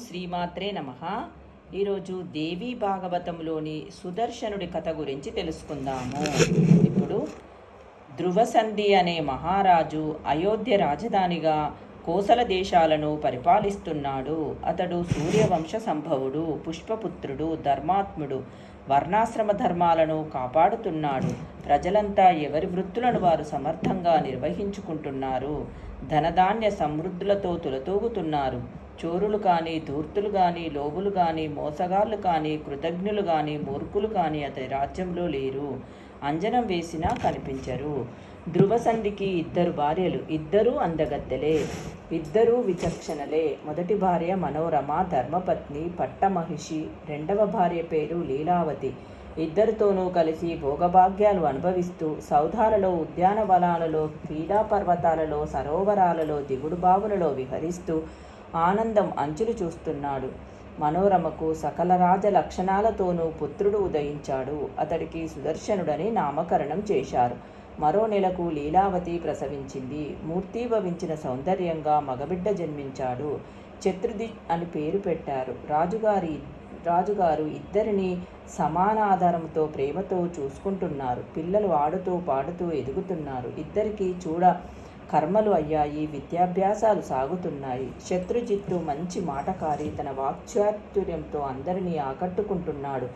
శ్రీమాత్రే నమ. ఈరోజు దేవీ భాగవతంలోని సుదర్శనుడి కథ గురించి తెలుసుకుందాము. ఇప్పుడు ధ్రువసంధి అనే మహారాజు అయోధ్య రాజధానిగా కోసల దేశాలను పరిపాలిస్తున్నాడు. అతడు సూర్యవంశ సంభవుడు పుష్పపుత్రుడు ధర్మాత్ముడు వర్ణాశ్రమ ధర్మాలను కాపాడుతున్నాడు. ప్రజలంతా ఎవరి వృత్తులను వారు సమర్థంగా నిర్వహించుకుంటున్నారు? ధనధాన్య సమృద్ధులతో తులతూగుతున్నారు. చోరులు కానీ ధూర్తులు కానీ లోబులు కానీ మోసగాళ్ళు కానీ కృతజ్ఞులు కానీ మూర్ఖులు కానీ అతని రాజ్యంలో లేరు. అంజనం వేసినా కనిపించరు. ధ్రువసంధికి ఇద్దరు భార్యలు ఇద్దరూ అందగత్తెలే ఇద్దరూ విచక్షణలే. మొదటి భార్య మనోరమ ధర్మపత్ని పట్టమహిషి రెండవ భార్య పేరు లీలావతి. ఇద్దరితోనూ కలిసి భోగభాగ్యాలు అనుభవిస్తూ సౌధాలలో ఉద్యానవనాలలో క్రీడా పర్వతాలలో సరోవరాలలో దిగుడు బావులలో విహరిస్తూ ఆనందం అంచులు చూస్తున్నాడు. మనోరమకు సకల రాజ లక్షణాలతోనూ పుత్రుడు ఉదయించాడు. అతడికి సుదర్శనుడని నామకరణం చేశారు. మరో నెలకు లీలావతి ప్రసవించింది. మూర్తీభవించిన సౌందర్యంగా మగబిడ్డ జన్మించాడు. చతుర్థి అని పేరు పెట్టారు. రాజుగారి రాజుగారు ఇద్దరిని సమాన ఆధారంతో ప్రేమతో చూసుకుంటున్నారు. పిల్లలు ఆడుతూ పాడుతూ ఎదుగుతున్నారు. ఇద్దరికీ చూడ కర్మలు అయ్యాయి విద్యాభ్యాసాలు సాగుతున్నాయి. శత్రుజిత్తు మంచి మాటకారి తన వాక్చాతుర్యంతో అందరినీ ఆకట్టుకుంటున్నాడు.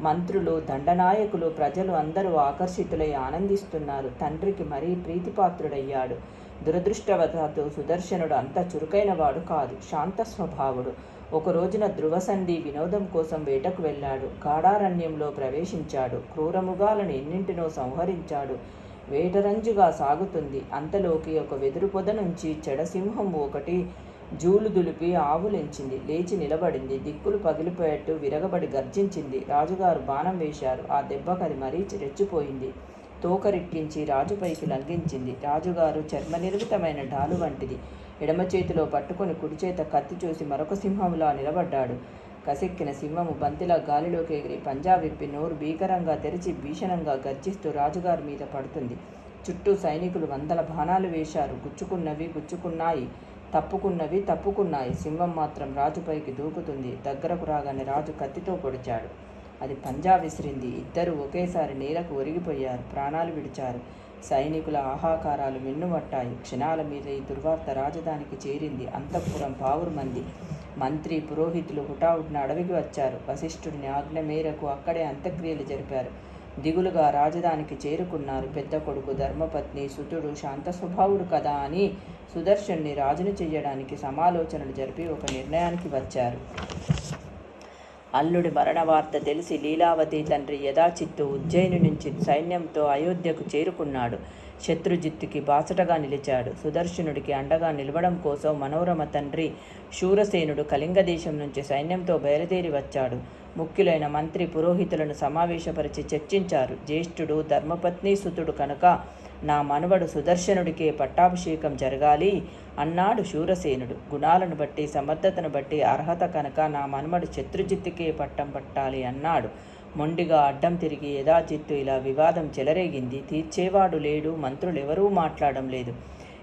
మంత్రులు దండనాయకులు ప్రజలు అందరూ ఆకర్షితులై ఆనందిస్తున్నారు. తండ్రికి మరీ ప్రీతిపాత్రుడయ్యాడు. దురదృష్టవశాత్తు సుదర్శనుడు అంత చురుకైనవాడు కాదు శాంత స్వభావుడు. ఒక రోజున ధ్రువసంధి వినోదం కోసం వేటకు వెళ్ళాడు. గాఢారణ్యంలో ప్రవేశించాడు. క్రూరముగాలను ఎన్నింటినో సంహరించాడు. వేటరంజుగా సాగుతుంది. అంతలోకి ఒక వెదురు పొద నుంచి చెడసింహం ఒకటి జూలు దులిపి ఆవులించింది. లేచి నిలబడింది. దిక్కులు పగిలిపోయేట్టు విరగబడి గర్జించింది. రాజుగారు బాణం వేశారు. ఆ దెబ్బకది మరీ రెచ్చిపోయింది. తోకరిక్కించి రాజుపైకి లంఘించింది. రాజుగారు చర్మనిర్మితమైన డాలు వంటిది. ఎడమ చేతిలో పట్టుకొని కుడిచేత కత్తి చూసి మరొక సింహంలా నిలబడ్డాడు. కసెక్కిన సింహము బంతిలా గాలిలోకి ఎగిరి పంజా విప్పి నోరు భీకరంగా తెరిచి భీషణంగా గర్జిస్తూ రాజుగారి మీద పడుతుంది. చుట్టూ సైనికులు వందల బాణాలు వేశారు. గుచ్చుకున్నవి గుచ్చుకున్నాయి. తప్పుకున్నవి తప్పుకున్నాయి. సింహం మాత్రం రాజుపైకి దూకుతుంది. దగ్గరకు రాగానే రాజు కత్తితో పొడిచాడు. అది పంజా విసిరింది. ఇద్దరు ఒకేసారి నేలకు ఒరిగిపోయారు. ప్రాణాలు విడిచారు. సైనికుల ఆహాకారాలు మిన్నుమట్టాయి క్షణాల మీద ఈ దుర్వార్త రాజధానికి చేరింది. అంతఃపురం పావురు మంది మంత్రి పురోహితులు హుటాహుటిన అడవికి వచ్చారు. వశిష్ఠుడిని ఆజ్ఞ మేరకు అక్కడే అంత్యక్రియలు జరిపారు. దిగులుగా రాజధానికి చేరుకున్నారు. పెద్ద కొడుకు ధర్మపత్ని సుతుడు శాంత స్వభావుడు కదా అని సుదర్శన్ని రాజును చేయడానికి సమాలోచనలు జరిపి ఒక నిర్ణయానికి వచ్చారు. అల్లుడి మరణ వార్త తెలిసి లీలావతి తండ్రి యథాచిత్తు ఉజ్జయిని నుంచి సైన్యంతో అయోధ్యకు చేరుకున్నాడు. శత్రుజిత్తుకి బాసటగా నిలిచాడు. సుదర్శనుడికి అండగా నిలవడం కోసం మనోరమ తండ్రి శూరసేనుడు కళింగ దేశం నుంచి సైన్యంతో బయలుదేరి వచ్చాడు. ముఖ్యులైన మంత్రి పురోహితులను సమావేశపరిచి చర్చించారు. జ్యేష్ఠుడు ధర్మపత్ని సుతుడు కనుక నా మనవడు సుదర్శనుడికే పట్టాభిషేకం జరగాలి. అన్నాడు శూరసేనుడు. గుణాలను బట్టి సమర్థతను బట్టి అర్హత కనుక నా మనవడు శత్రుజిత్తుకే పట్టం పట్టాలి అన్నాడు. మొండిగా అడ్డం తిరిగి యథాచిత్తు ఇలా వివాదం చెలరేగింది. తీర్చేవాడు లేడు. మంత్రులెవరూ మాట్లాడడం లేదు.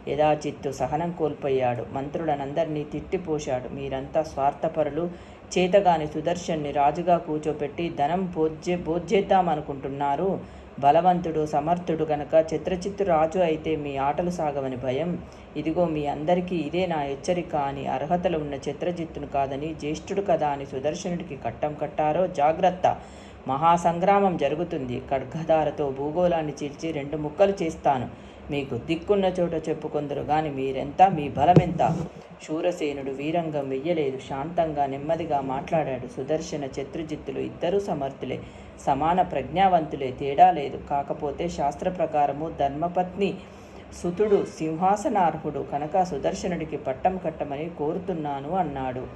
యథాచిత్తు సహనం కోల్పోయాడు. మంత్రులనందరినీ తిట్టిపోశాడు. మీరంతా స్వార్థపరులు. చేతగాని సుదర్శన్ని రాజుగా కూర్చోపెట్టి ధనం భోజ్య భోజ్యేద్దామనుకుంటున్నారు. బలవంతుడు సమర్థుడు గనక చిత్రచిత్తు రాజు అయితే మీ ఆటలు సాగవని భయం. ఇదిగో మీ అందరికీ ఇదే నా హెచ్చరిక అని అర్హతలు ఉన్న చిత్రజిత్తును కాదని జ్యేష్ఠుడు కదా అని సుదర్శనుడికి కట్టం కట్టారో? జాగ్రత్త. మహాసంగ్రామం జరుగుతుంది. ఖడ్గధారతో భూగోళాన్ని చీల్చి రెండు ముక్కలు చేస్తాను. మీకు దిక్కున్న చోట చెప్పుకొందరు గాని మీరెంత మీ బలమెంత? శూరసేనుడు వీరంగం వెయ్యలేదు శాంతంగా నెమ్మదిగా మాట్లాడాడు. సుదర్శన శత్రుజిత్తులు ఇద్దరూ సమర్థులే సమాన ప్రజ్ఞావంతులే తేడా లేదు. కాకపోతే శాస్త్ర ప్రకారము ధర్మపత్ని సుతుడు సింహాసనార్హుడు. కనుక సుదర్శనుడికి పట్టం కట్టమని కోరుతున్నాను అన్నాడు.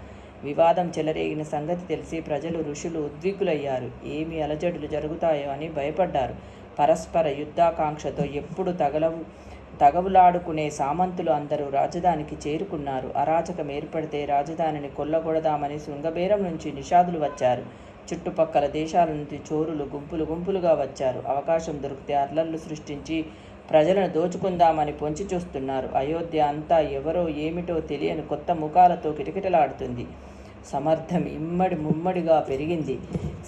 వివాదం చెలరేగిన సంగతి తెలిసి ప్రజలు ఋషులు ఉద్విగ్గులయ్యారు. ఏమి అలజడులు జరుగుతాయో అని భయపడ్డారు. పరస్పర యుద్ధాకాంక్షతో ఎప్పుడు తగలవు తగవులాడుకునే సామంతులు అందరూ రాజధానికి చేరుకున్నారు. అరాచకం ఏర్పడితే రాజధానిని కొల్లగొడదామని శృంగబేరం నుంచి నిషాదులు వచ్చారు. చుట్టుపక్కల దేశాల నుంచి చోరులు గుంపులు గుంపులుగా వచ్చారు. అవకాశం దొరికితే అల్లర్లు సృష్టించి ప్రజలను దోచుకుందామని పొంచి చూస్తున్నారు. అయోధ్య అంతా ఎవరో ఏమిటో తెలియని కొత్త ముఖాలతో కిటకిటలాడుతుంది. సమర్థం ఇమ్మడి ముమ్మడిగా పెరిగింది.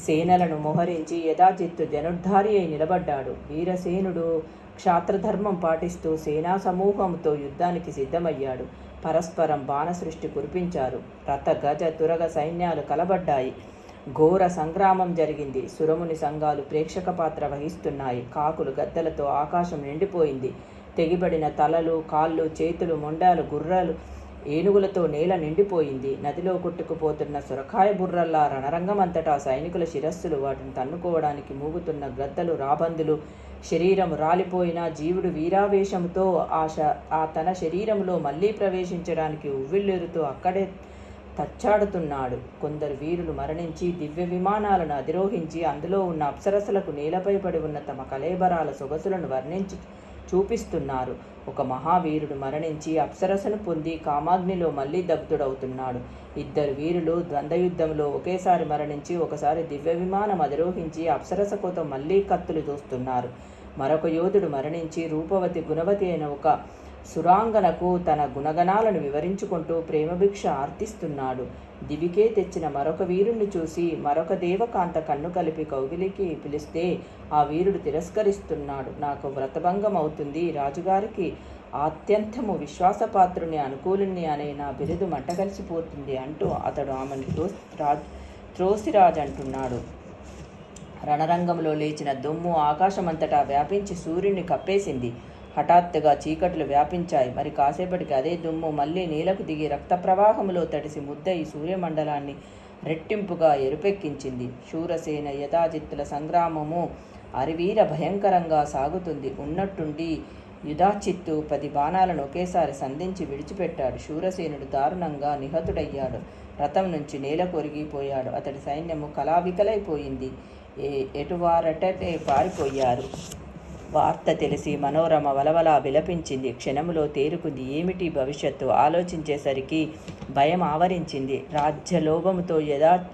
సేనలను మోహరించి యథాచిత్తు జనుర్ధారి అయి నిలబడ్డాడు. వీరసేనుడు క్షాత్రధర్మం పాటిస్తూ సేనా సమూహంతో యుద్ధానికి సిద్ధమయ్యాడు. పరస్పరం బాణసృష్టి కురిపించారు. రథ గజ తురగ సైన్యాలు కలబడ్డాయి. ఘోర సంగ్రామం జరిగింది. సురముని సంఘాలు ప్రేక్షక పాత్ర వహిస్తున్నాయి. కాకులు గద్దలతో ఆకాశం నిండిపోయింది. తెగిబడిన తలలు కాళ్ళు చేతులు మొండాలు గుర్రాలు ఏనుగులతో నేల నిండిపోయింది. నదిలో కొట్టుకుపోతున్న సురకాయ బుర్రల్లా రణరంగమంతటా సైనికుల శిరస్సులు వాటిని తన్నుకోవడానికి మూగుతున్న గద్దలు రాబందులు శరీరం రాలిపోయిన జీవుడు వీరావేశంతో ఆ శ ఆ తన శరీరంలో మళ్ళీ ప్రవేశించడానికి ఉవ్విళ్ళెరుతూ అక్కడే తచ్చాడుతున్నాడు. కొందరు వీరులు మరణించి దివ్య విమానాలను అధిరోహించి అందులో ఉన్న అప్సరసలకు నేలపై పడి ఉన్న తమ కలేబరాల సొగసులను వర్ణించి చూపిస్తున్నారు. ఒక మహావీరుడు మరణించి అప్సరసను పొంది కామాగ్నిలో మళ్ళీ దగ్ధుడవుతున్నాడు. ఇద్దరు వీరులు ద్వంద్వయుద్ధంలో ఒకేసారి మరణించి ఒకసారి దివ్య విమానం అధిరోహించి అప్సరస కోసం మళ్ళీ కత్తులు చూస్తున్నారు మరొక యోధుడు మరణించి రూపవతి గుణవతి అయిన ఒక సురాంగనకు తన గుణగణాలను వివరించుకుంటూ ప్రేమభిక్ష ఆర్తిస్తున్నాడు. దివికే తెచ్చిన మరొక వీరుణ్ణి చూసి మరొక దేవకాంత కన్ను కలిపి కౌగిలికి పిలిస్తే ఆ వీరుడు తిరస్కరిస్తున్నాడు. నాకు వ్రతభంగం అవుతుంది రాజుగారికి. అత్యంతము విశ్వాసపాత్రుని అనుకూలుణ్ణి అనే నా బిరుదు మంటగలిసిపోతుంది అంటూ అతడు ఆమెను త్రో రాజ్ త్రోసిరాజ్ అంటున్నాడు రణరంగంలో లేచిన దుమ్ము ఆకాశమంతటా వ్యాపించి సూర్యుని కప్పేసింది. హఠాత్తుగా చీకట్లు వ్యాపించాయి. మరి కాసేపటికి అదే దుమ్ము మళ్ళీ నీలకు దిగి రక్త ప్రవాహంలో తడిసి ముద్దయి సూర్యమండలాన్ని రెట్టింపుగా ఎరుపెక్కించింది. శూరసేన యథాజిత్తుల సంగ్రామము అరివీర భయంకరంగా సాగుతుంది. ఉన్నట్టుండి యుధాచిత్తు పది బాణాలను ఒకేసారి సంధించి విడిచిపెట్టాడు. శూరసేనుడు దారుణంగా నిహతుడయ్యాడు. రథం నుంచి నేల కొరిగిపోయాడు. అతడి సైన్యము కళావికలైపోయింది. ఏ ఎటువారటే పారిపోయారు. వార్త తెలిసి మనోరమ వలవలా విలపించింది. క్షణములో తేరుకుంది. ఏమిటి భవిష్యత్తు? ఆలోచించేసరికి భయం ఆవరించింది. రాజ్యలోభముతో యథా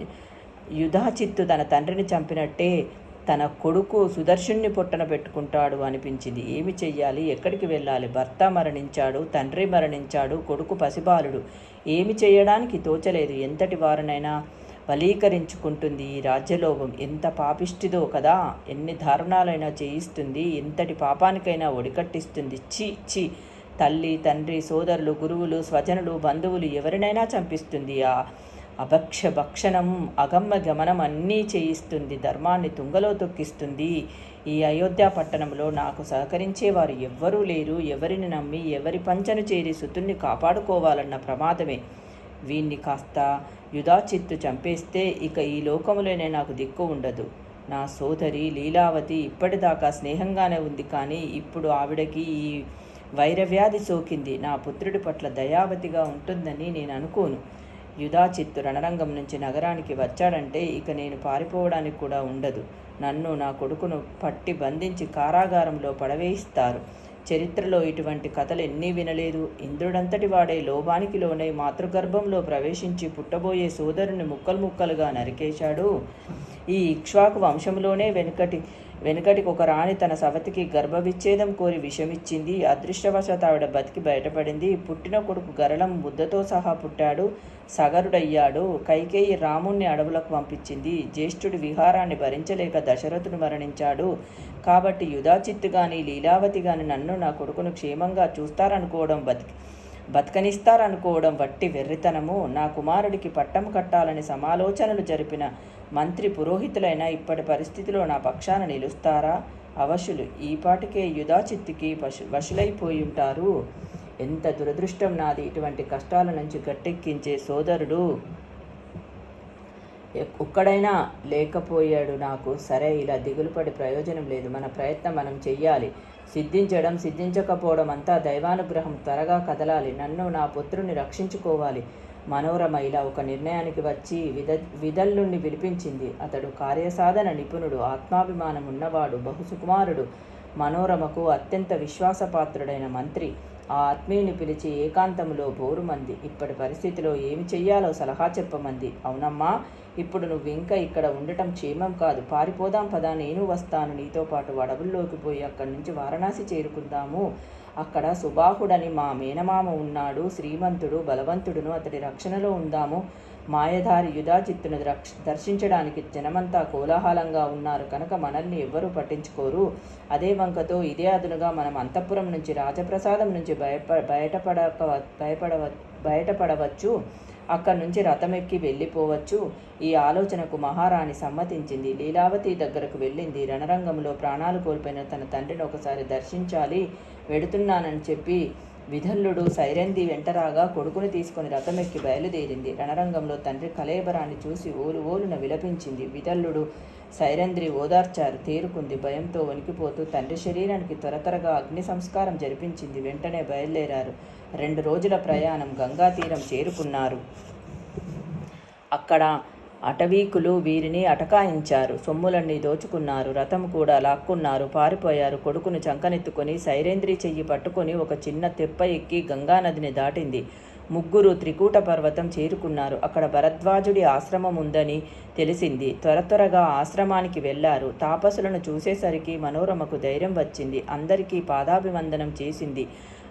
యుధాచిత్తు తన తండ్రిని చంపినట్టే తన కొడుకు సుదర్శుణ్ణి పొట్టన పెట్టుకుంటాడు అనిపించింది. ఏమి చెయ్యాలి? ఎక్కడికి వెళ్ళాలి? భర్త మరణించాడు తండ్రి మరణించాడు కొడుకు పసిబాలుడు. ఏమి చేయడానికి తోచలేదు? ఎంతటి వారినైనా ఫలీకరించుకుంటుంది ఈ రాజ్యలోభం ఎంత పాపిష్టిదో కదా! ఎన్ని దారుణాలైనా చేయిస్తుంది. ఎంతటి పాపానికైనా ఒడికట్టిస్తుంది. చి చి తల్లి తండ్రి సోదరులు గురువులు స్వజనులు బంధువులు ఎవరినైనా చంపిస్తుంది. ఆ అభక్ష భక్షణం అగమ్మ గమనం అన్నీ చేయిస్తుంది. ధర్మాన్ని తుంగలో తొక్కిస్తుంది. ఈ అయోధ్య పట్టణంలో నాకు సహకరించేవారు ఎవ్వరూ లేరు. ఎవరిని నమ్మి ఎవరి పంచను చేరి సుతుణ్ణి కాపాడుకోవాలన్న ప్రమాదమే. వీణ్ణి కాస్త యుధాచిత్తు చంపేస్తే ఇక ఈ లోకములోనే నాకు దిక్కు ఉండదు. నా సోదరి లీలావతి ఇప్పటిదాకా స్నేహంగానే ఉంది కానీ ఇప్పుడు ఆవిడకి ఈ వైరవ్యాధి సోకింది. నా పుత్రుడి పట్ల దయావతిగా ఉంటుందని నేను అనుకోను. యుధాచిత్తు రణరంగం నుంచి నగరానికి వచ్చాడంటే ఇక నేను పారిపోవడానికి కూడా ఉండదు. నన్ను నా కొడుకును పట్టి బంధించి కారాగారంలో పడవేయిస్తారు. చరిత్రలో ఇటువంటి కథలు ఎన్నీ వినలేదు. ఇంద్రుడంతటి వాడే లోభానికి లోనై మాతృగర్భంలో ప్రవేశించి పుట్టబోయే సోదరుని ముక్కలు ముక్కలుగా నరికేశాడు. ఈ ఇక్ష్వాకు వంశంలోనే వెనుకటి వెనుకటికి ఒక రాణి తన సవతికి గర్భవిచ్ఛేదం కోరి విషమిచ్చింది. అదృష్టవశాత్ ఆవిడ బతికి బయటపడింది. పుట్టిన కొడుకు గరళం ముద్దతో సహా పుట్టాడు. సగరుడయ్యాడు. కైకేయి రాముణ్ణి అడవులకు పంపించింది. జ్యేష్ఠుడి విహారాన్ని భరించలేక దశరథుడు మరణించాడు. కాబట్టి యుధాచిత్తు గాని లీలావతి గాని నన్ను నా కొడుకును క్షేమంగా చూస్తారనుకోవడం బతికి బతకనిస్తారనుకోవడం వట్టి వెర్రితనము. నా కుమారుడికి పట్టం కట్టాలని సమాలోచనలు జరిపిన మంత్రి పురోహితులైన ఇప్పటి పరిస్థితిలో నా పక్షాన నిలుస్తారా? అవశులు ఈపాటికే యుధాచిత్తుకి పశు వశులైపోయి ఉంటారు. ఎంత దురదృష్టం నాది ఇటువంటి కష్టాల నుంచి గట్టెక్కించే సోదరుడు. ఒక్కడైనా లేకపోయాడు నాకు. సరే ఇలా దిగులుపడి ప్రయోజనం లేదు. మన ప్రయత్నం మనం చెయ్యాలి. సిద్ధించడం సిద్ధించకపోవడం అంతా దైవానుగ్రహం త్వరగా కదలాలి. నన్ను నా పుత్రుని రక్షించుకోవాలి. మనోరమ ఇలా ఒక నిర్ణయానికి వచ్చి విద విదల్లుణ్ణి పిలిపించింది అతడు కార్యసాధన నిపుణుడు ఆత్మాభిమానం ఉన్నవాడు బహుసుకుమారుడు మనోరమకు అత్యంత విశ్వాసపాత్రుడైన మంత్రి. ఆ ఆత్మీయుని పిలిచి ఏకాంతంలో బోరుమంది. ఇప్పటి పరిస్థితిలో ఏమి చెయ్యాలో సలహా చెప్పమంది. అవునమ్మా ఇప్పుడు నువ్వు ఇంకా ఇక్కడ ఉండటం క్షేమం కాదు. పారిపోదాం పదా నేను వస్తాను. నీతో పాటు అడవుల్లోకి పోయి అక్కడి నుంచి వారణాసి చేరుకుందాము. అక్కడ సుబాహుడని మా మేనమామ ఉన్నాడు. శ్రీమంతుడు బలవంతుడును అతడి రక్షణలో ఉందాము. మాయధారి యుధాజిత్తును రక్ష దర్శించడానికి జనమంతా కోలాహలంగా ఉన్నారు. కనుక మనల్ని ఎవ్వరూ పట్టించుకోరు. అదే వంకతో ఇదే అదునుగా మనం అంతఃపురం నుంచి రాజప్రసాదం నుంచి భయప బయటపడక భయపడవ బయటపడవచ్చు. అక్కడి నుంచి రథమెక్కి వెళ్ళిపోవచ్చు. ఈ ఆలోచనకు మహారాణి సమ్మతించింది. లీలావతి దగ్గరకు వెళ్ళింది. రణరంగంలో ప్రాణాలు కోల్పోయిన తన తండ్రిని ఒకసారి దర్శించాలి వెడుతున్నానని చెప్పి విధల్లుడు సైరంది వెంటరాగా కొడుకుని తీసుకుని రథమెక్కి బయలుదేరింది. రణరంగంలో తండ్రి కలేబరాన్ని చూసి ఓలు ఓలున విలపించింది. విధల్లుడు సైరంద్రి ఓదార్చారు. తేరుకుంది. భయంతో వణికిపోతూ తండ్రి శరీరానికి త్వర త్వరగా అగ్ని సంస్కారం జరిపించింది. వెంటనే బయలుదేరారు. రెండు రోజుల ప్రయాణం గంగా తీరం చేరుకున్నారు. అక్కడ అటవీకులు వీరిని అటకాయించారు. సొమ్ములన్నీ దోచుకున్నారు. రథం కూడా లాక్కున్నారు. పారిపోయారు. కొడుకును చంకనెత్తుకొని సైరేంద్రి చెయ్యి పట్టుకొని ఒక చిన్న తెప్ప ఎక్కి గంగానదిని దాటింది. ముగ్గురు త్రికూట పర్వతం చేరుకున్నారు. అక్కడ భరద్వాజుడి ఆశ్రమం ఉందని తెలిసింది. త్వర త్వరగా ఆశ్రమానికి వెళ్ళారు. తాపసులను చూసేసరికి మనోరమకు ధైర్యం వచ్చింది. అందరికీ పాదాభివందనం చేసింది.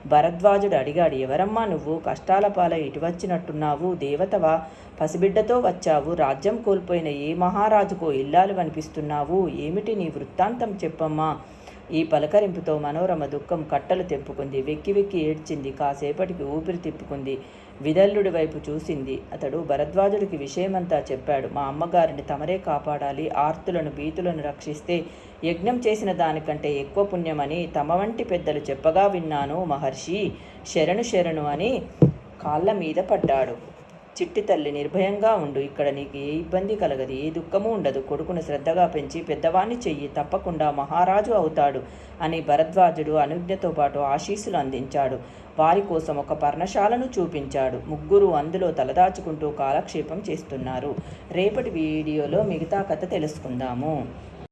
భరద్వాజుడు అడిగాడు ఎవరమ్మా నువ్వు? కష్టాల పాల ఇటు వచ్చినట్టున్నావు. దేవతవా పసిబిడ్డతో వచ్చావు. రాజ్యం కోల్పోయిన ఏ మహారాజుకో ఇల్లాలు అనిపిస్తున్నావు. ఏమిటి నీ వృత్తాంతం చెప్పమ్మా. ఈ పలకరింపుతో మనోరమ దుఃఖం కట్టలు తెంపుకుంది. వెక్కి వెక్కి ఏడ్చింది. కాసేపటికి ఊపిరి తిప్పుకుంది. విదల్లుడి వైపు చూసింది. అతడు భరద్వాజుడికి విషయమంతా చెప్పాడు. మా అమ్మగారిని తమరే కాపాడాలి. ఆర్తులను భీతులను రక్షిస్తే యజ్ఞం చేసిన దానికంటే ఎక్కువ పుణ్యమని తమ వంటి పెద్దలు చెప్పగా విన్నాను మహర్షి. శరణు శరణు అని కాళ్ళ మీద పడ్డాడు. చిట్టి తల్లి నిర్భయంగా ఉండు ఇక్కడ నీకు ఏ ఇబ్బంది కలగదు ఏ దుఃఖము ఉండదు. కొడుకును శ్రద్ధగా పెంచి పెద్దవాణ్ణి చెయ్యి తప్పకుండా మహారాజు అవుతాడు అని భరద్వాజుడు అనుజ్ఞతో పాటు ఆశీస్సులు అందించాడు. వారి కోసం ఒక పర్ణశాలను చూపించాడు. ముగ్గురు అందులో తలదాచుకుంటూ కాలక్షేపం చేస్తున్నారు. రేపటి వీడియోలో మిగతా కథ తెలుసుకుందాము.